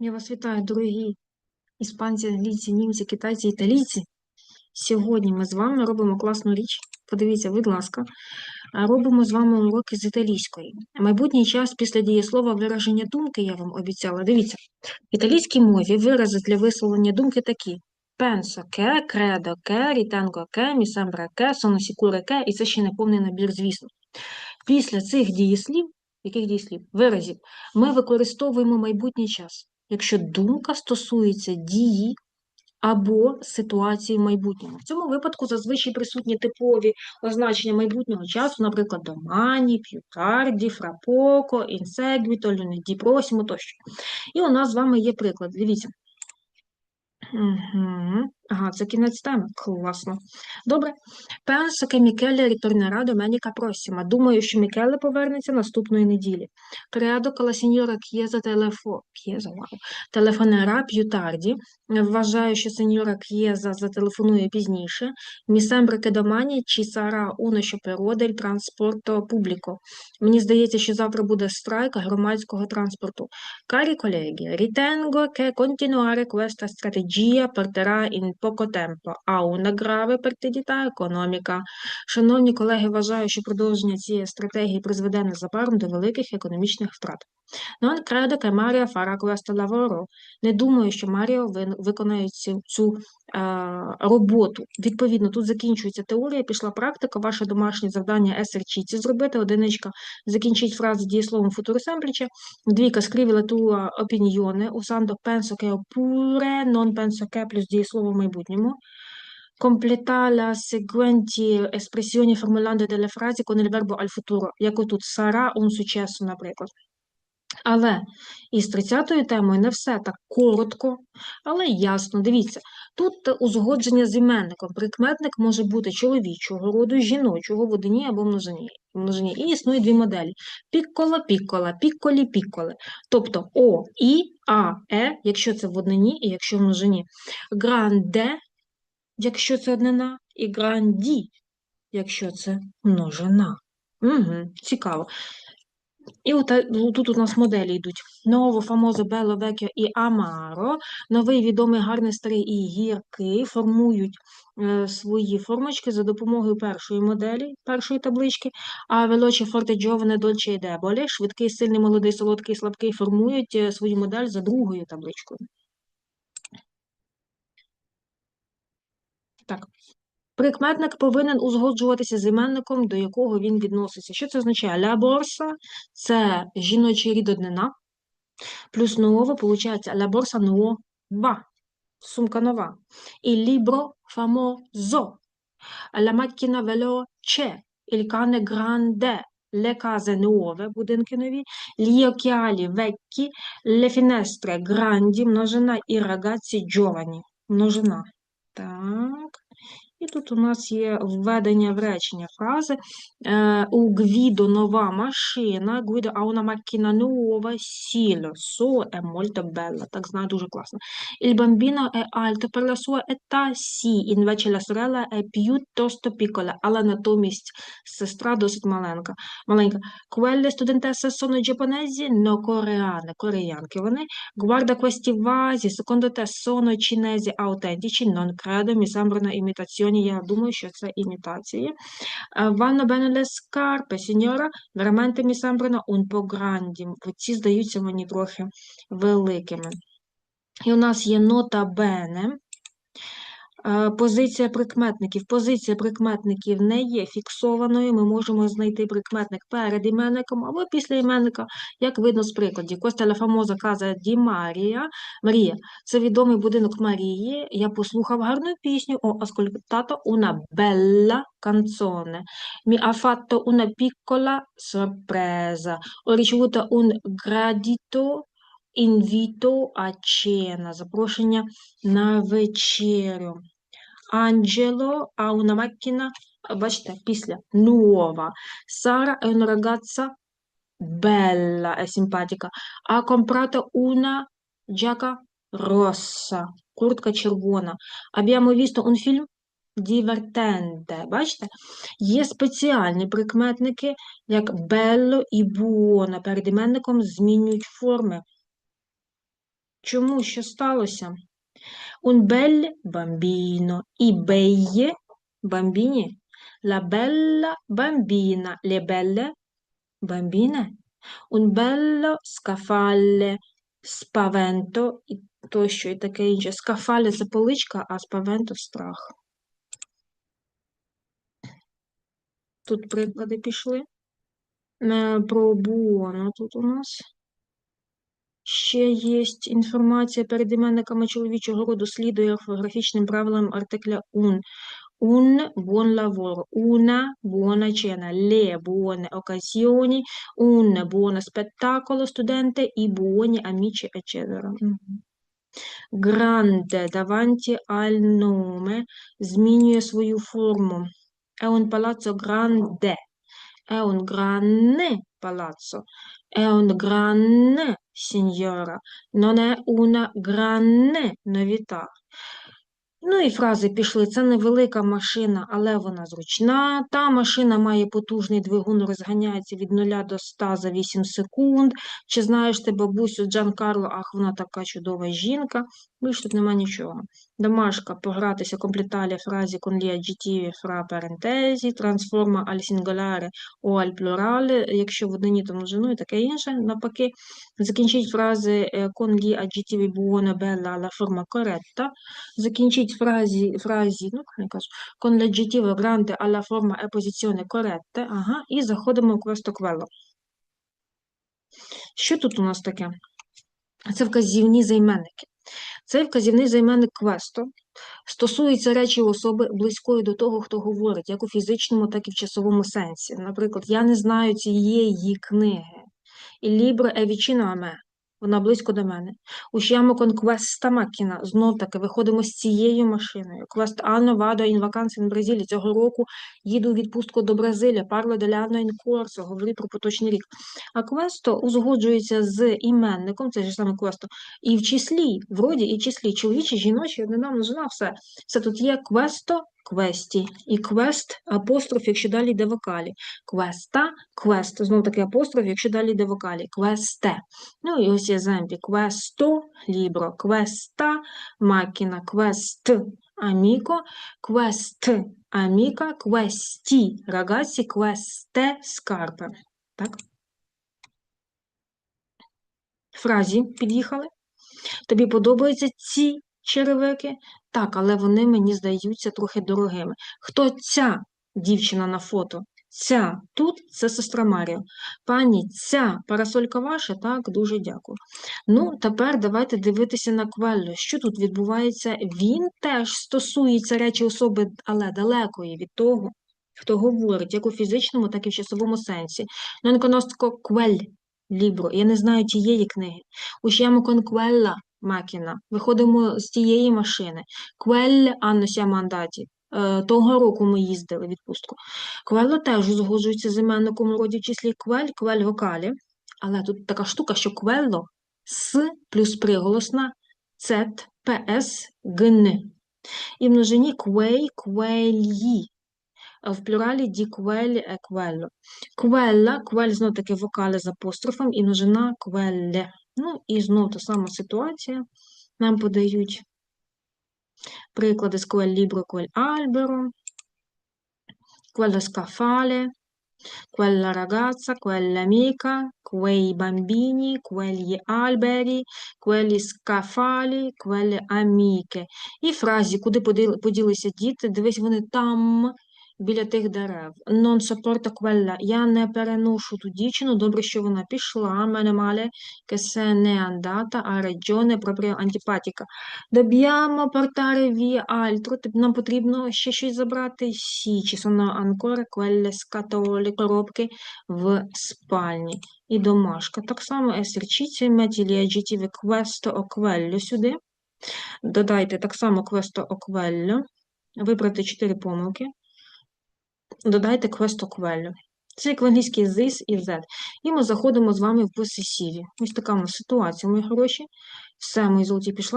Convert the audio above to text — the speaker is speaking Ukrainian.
Я вас вітаю, дорогі іспанці, англійці, німці, китайці, італійці. Сьогодні ми з вами робимо класну річ. Подивіться, будь ласка, робимо з вами уроки з італійської. Майбутній час після дієслова вираження думки я вам обіцяла. Дивіться, в італійській мові вирази для висловлення думки такі: credo che, ritengo che, mi sembra che, sono sicura che, і це ще не повний набір, звісно. Після цих дієслів, яких дієслів? Виразів, ми використовуємо майбутній час якщо думка стосується дії або ситуації в майбутньому. В цьому випадку зазвичай присутні типові означення майбутнього часу, наприклад, домані, п'ютарді, фрапоко, інсегвіто, люнеді, просімо тощо. І у нас з вами є приклад. Дивіться. Угу. Ага, це кінець теми. Класно. Добре. Penso che Michele ritornerà domenica prossima. Думаю, що Мікеле повернеться наступної неділі. Che la signora Chiesa телефо... Chiesa, вау. телефонерà più tardi. Вважаю, що сеньора К'єза зателефонує пізніше. Mi sembra che domani ci sarà uno sciopero del trasporto pubblico. Мені здається, що завтра буде страйк громадського транспорту. Cari colleghi, ritengo che continuare questa strategia porterà in poco tempo a una grave perdita economica. Шановні колеги, вважаю, що продовження цієї стратегії призведе незабаром до великих економічних втрат. Non credo che Mario farà questo lavoro. Не думаю, що Маріо виконає цю, цю е, роботу. Відповідно, тут закінчується теорія, пішла практика, ваше домашнє завдання есерчіці зробити, одиничка, закінчить фрази дієсловом футуру семпліче, двійка la tua opinione usando penso che oppure non penso che плюс дієслово в майбутньому. Completa la seguenti espressioni formulando delle frasi con il verbo al futuro, як отут sarà un successo, наприклад. Але із 30-ю темою не все так коротко, але ясно. Дивіться, тут узгодження з іменником. Прикметник може бути чоловічого роду, жіночого в одині або множині. множині. І існує дві моделі: піккола, піккола, пікколі, пікколе. Тобто О, І, А, Е, якщо це в однині і якщо в множині. Гранде, якщо це однина, і гранді, якщо це множина. Угу, Цікаво. І от ну, тут у нас моделі йдуть. Ново, фамозо, бело, векіо і амаро. Новий відомий гарний старий і гіркий формують е, свої формочки за допомогою першої моделі, першої таблички, а велоче форте джоване дольче і деболе, швидкий, сильний, молодий, солодкий, слабкий формують е, свою модель за другою табличкою. Так. Прикметник повинен узгоджуватися з іменником, до якого він відноситься. Що це означає? Ля борса це жіночий рід однина, плюс ново, виходить, ля борса нова, сумка нова. І лібро фамозо, ля macchina veloce, il cane grande, le case nuove, будинки нові, gli occhiali vecchi, le finestre grandi, множина, і ragazzi giovani, множина. Так. І тут у нас є введення в речення фрази у Гвідо нова машина, Guido una macchina nuova, silo, so è molto bella, так знаю, дуже класно. Il bambino è alto per la sua età, sì, invece la sorella è piuttosto piccola, але натомість сестра досить маленька. маленька. Quelle studentesse sono giapponesi, no coreane, кореянки вони. Guarda questi vasi, secondo te sono cinesi autentici, non credo, mi sembrano imitazioni районі, я думаю, що це імітації. Ванна bene Скарпе, сіньора, вераменте veramente mi по po'. Ці здаються мені трохи великими. І у нас є нота bene. Позиція прикметників. Позиція прикметників не є фіксованою. Ми можемо знайти прикметник перед іменником або після іменника, як видно з прикладів. Коста ла фамоза каза Ді Марія. Марія це відомий будинок Марії. Я послухав гарну пісню. О una bella canzone. Mi ha fatto una piccola sorpresa. Ho ricevuto un Інвіто а cena, запрошення на вечерю. Анджело а macchina, бачите, після una ragazza bella e simpatica. Ha comprato una giacca rossa, куртка червона. Un film divertente. Бачите? Є спеціальні прикметники, як bello і buono. Перед іменником змінюють форми. Чому що сталося? Un bel bambino. I beglie bambini. La bella bambina. Le belle bambine. Un bello scafalle. Spavento і тощо, і таке інше. Скафале це а спавенто страх. Тут приклади пішли. Е, Про буоно тут у нас. Ще є інформація перед іменниками чоловічого роду слідує орфографічним правилам артикля un. Un buon lavoro, una buona cena, le buone occasioni, un buono spettacolo, studente, i buoni amici, eccetera. Grande davanti al nome змінює свою форму. È un palazzo grande. È un grande palazzo. È un grande signora. Non è una grande novità. Ну і фрази пішли. Це невелика машина, але вона зручна. Та машина має потужний двигун, розганяється від 0 до 100 за 8 секунд. Чи знаєш ти бабусю Джан Карло, ах, вона така чудова жінка. Більш тут нема нічого. Домашка погратися компліталі фразі con gli aggettivi fra parentesi, трансформа аль синголяре о аль плюрале, якщо в однині, то множину і таке інше. Навпаки, закінчіть фрази con gli aggettivi buono, bella, alla forma corretta. Закінчіть фразі, фразі ну, не кажу, con l'aggettivo grande alla forma e posizione ага, і заходимо в questo quello. Що тут у нас таке? Це вказівні займенники. Цей вказівний займенник квесто стосується речі особи близької до того, хто говорить, як у фізичному, так і в часовому сенсі. Наприклад, я не знаю цієї книги. І лібре е me. Вона близько до мене. Usciamo con questa macchina. Знов таки виходимо з цією машиною. Quest'anno vado in vacanze in Brasile. Цього року їду у відпустку до Бразилія. Parlo dell'anno corso. Говорю про поточний рік. А questo узгоджується з іменником, це ж саме questo, і в числі, в роді і числі чоловічі, жіночі, однина, множина, все. Все тут є questo, квесті. І квест, апостроф, якщо далі йде вокалі. Квеста, квест. Знову таки апостроф, якщо далі йде вокалі. Квесте. Ну і ось є земпі. Квесто, лібро. Квеста, макіна. Квест, аміко. Квест, аміка. Квесті, рагасі. Квесте, скарпе. Так? Фразі під'їхали. Тобі подобаються ці черевики? Так, але вони мені здаються трохи дорогими. Хто ця дівчина на фото? Ця тут це сестра Марія. Пані, ця парасолька ваша? Так, дуже дякую. Ну, тепер давайте дивитися на квеллю. Що тут відбувається? Він теж стосується речі особи, але далекої від того, хто говорить, як у фізичному, так і в часовому сенсі. Conosco quel libro. Я не знаю тієї книги. Usciamo con quella Макіна. Виходимо з тієї машини. Quel anno siamo. Е, Того року ми їздили в відпустку. Квело теж узгоджується з іменником у роді в числі квель, квель вокалі. Але тут така штука, що квелло с плюс приголосна цет, пс, гн. І в множині квей, квельї. В плюралі ді квель, е, квелло. Квелла, квель знов таки вокали з апострофом і множина квелле. Ну, і знову та сама ситуація. Нам подають приклади з quel libro, quel albero, quello scaffale, quella ragazza, quell'amica, quei bambini, quegli alberi, quelli scaffali, quelle amiche. І фразі, куди поділися діти, дивись, вони там, біля тих дерев. Non sopporto quella. Я не переношу ту дівчину. Добре, що вона пішла. Мене male che se n'è andata a regione proprio antipatica. Dobbiamo portare via altro. Нам потрібно ще щось забрати. Сі, ci sono ancora quelle scatole, коробки в спальні. І домашка. Так само gli aggettivi questo o quello сюди. Додайте так само o quello. Вибрати 4 помилки додайте question value. Це як в англійській this і that. І ми заходимо з вами в посесіві. Ось така у нас ситуація, мої хороші. Все, мої золоті пішла.